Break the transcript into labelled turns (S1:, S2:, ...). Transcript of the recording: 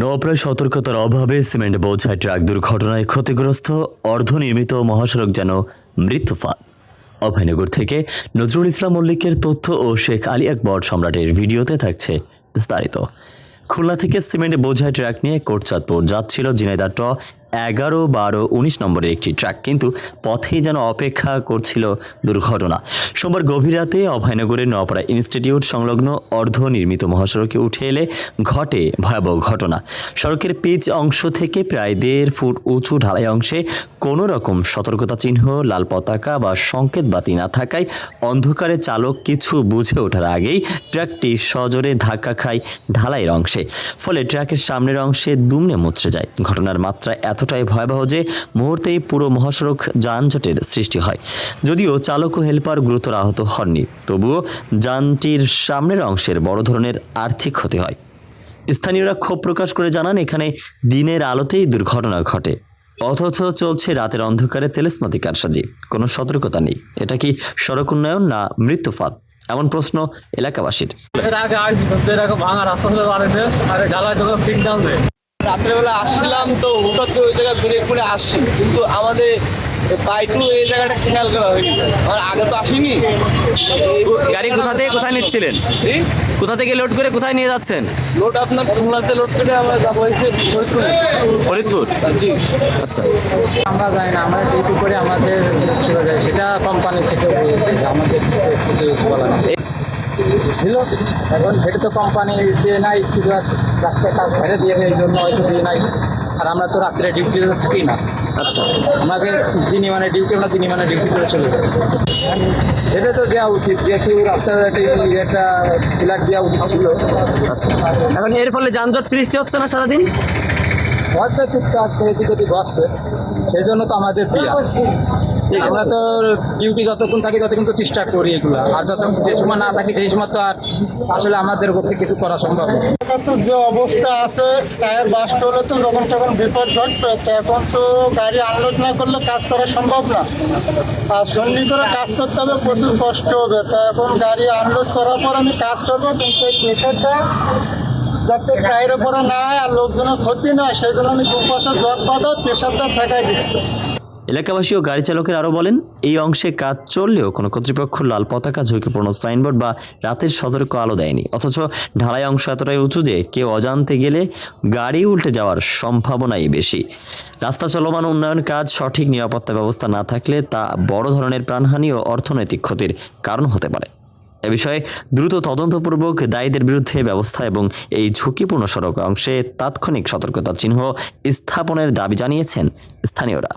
S1: নওপ্রায় সতর্কতার অভাবে সিমেন্ট বোঝায় ট্রাক দুর্ঘটনায় ক্ষতিগ্রস্ত, অর্ধনির্মিত মহাসড়ক যেন মৃত্যুফাত। অভয়নগর থেকে নজরুল ইসলাম মল্লিকের তথ্য ও শেখ আলী আকবর সম্রাটের ভিডিওতে থাকছে বিস্তারিত। খুলনা থেকে সিমেন্ট বোঝায় ট্রাক নিয়ে কোটচাঁদপুর যাচ্ছিল ঝিনাইদার ট এগারো বারো উনিশ নম্বরের একটি ট্রাক কিন্তু পথেই যেন অপেক্ষা করছিল দুর্ঘটনা। সোমবার গভীর রাতে অভয়নগরের নওপাড়া ইনস্টিটিউট সংলগ্ন অর্ধনির্মিত মহাসড়কে উঠে এলে ঘটে ভয়াবহ ঘটনা। সড়কের পিচ অংশ থেকে প্রায় দেড় ফুট উঁচু ঢালাই অংশে কোনো রকম সতর্কতা চিহ্ন, লাল পতাকা বা সংকেত বাতি না থাকায় অন্ধকারে চালক কিছু বুঝে ওঠার আগেই ট্রাকটি সজোরে ধাক্কা খায় ঢালাইয়ের অংশে। ফলে ট্রাকের সামনের অংশে দুমড়ে মুচড়ে যায়। ঘটনার মাত্রা এতটাই ভয়াবহ যে মুহূর্তেই পুরো মহাসড়ক যানজটের সৃষ্টি হয়। যদিও চালক ও হেল্পার গুরুতর আহত হননি, তবুও যানটির সামনের অংশের বড় ধরনের আর্থিক ক্ষতি হয়। স্থানীয়রা ক্ষোভ প্রকাশ করে জানান, এখানে দিনের আলোতেই দুর্ঘটনা ঘটে। অথচ চলছে রাতের অন্ধকারে তেলেসমাতি কারসাজি। কোনো সতর্কতা নেই। এটা কি সড়ক উন্নয়ন না মৃত্যুফাত? এমন প্রশ্ন এলাকাবাসীর।
S2: রাত্রেবেলা আসছিলাম তো হঠাৎ করে ওই জায়গায় ব্রেক করে আসছি কিন্তু আমাদের এই জায়গাটা খেয়াল করা হয়নি। আমার আগে তো আসিনি।
S3: গাড়ি কোথা থেকে কোথায় নিচ্ছিলেন? কোথা থেকে লোড করে কোথায় নিয়ে যাচ্ছেন?
S2: লোড আপনার খুলনাতে লোড করে আমরা যাব হয়েছে ফরিদপুরে।
S3: ফরিদপুর?
S2: জি।
S3: আচ্ছা।
S4: আমরা যাই না আমরা ডিউটি করে আমাদের সেটা কোম্পানি থেকে আমাদের কিছু বলা। ছিল এখন সেটা তো কোম্পানি দিয়ে নাই কিছু রাস্তায় কাজ ছেড়ে দিয়ে এই জন্য হয়তো দিয়ে নাই। আর আমরা তো রাত্রে ডিউটিতে থাকি না।
S3: আচ্ছা।
S4: আমাদের দিনই মানে ডিউটি আমরা দিনই মানে ডিউটি করে চলে যাই। সেটা তো দেওয়া উচিত যেহেতু রাস্তার একটা একটা ফ্ল্যাগ দেওয়া উচিত ছিল।
S3: আচ্ছা। এখন এর ফলে যানজট সৃষ্টি হচ্ছে না সারাদিন?
S4: হয়তো টুকটাক এদিক ওদিক ঘটছে সেই জন্য তো আমাদের দিয়া আমরা তো ডিউটি যতক্ষণ থাকি ততক্ষণ তো চেষ্টা করি এগুলো। আর যতক্ষণ যে সময় না থাকি সেই সময় তো আর আসলে আমাদের পক্ষে কিছু করা সম্ভব
S5: কাছে যে অবস্থা আছে টায়ার বাস্ট হলে তো যখন তখন বিপদ ঘটবে তো এখন তো গাড়ি আনলোড না করলে কাজ করা সম্ভব না। আর সন্নি করে কাজ করতে হবে প্রচুর কষ্ট হবে। তা এখন গাড়ি আনলোড করার পর আমি কাজ করব কিন্তু এই প্রেশারটা যাতে টায়ারের উপরে না হয় আর লোকজনের ক্ষতি নয় সেই জন্য আমি দু পাশে জট বাঁধা প্রেশারটা ঠেকাই দিচ্ছি।
S1: এলাকাবাসী ও গাড়ি চালকের আরও বলেন, এই অংশে কাজ চললেও কোনো কর্তৃপক্ষ লাল পতাকা, ঝুঁকিপূর্ণ সাইনবোর্ড বা রাতের সতর্ক আলো দেয়নি। অথচ ঢালাই অংশ এতটাই উঁচু যে কেউ অজান্তে গেলে গাড়ি উল্টে যাওয়ার সম্ভাবনাই বেশি। রাস্তা চলমান উন্নয়ন কাজ, সঠিক নিরাপত্তা ব্যবস্থা না থাকলে তা বড় ধরনের প্রাণহানি ও অর্থনৈতিক ক্ষতির কারণ হতে পারে। এ বিষয়ে দ্রুত তদন্তপূর্বক দায়ীদের বিরুদ্ধে ব্যবস্থা এবং এই ঝুঁকিপূর্ণ সড়ক অংশে তাৎক্ষণিক সতর্কতা চিহ্ন স্থাপনের দাবি জানিয়েছেন স্থানীয়রা।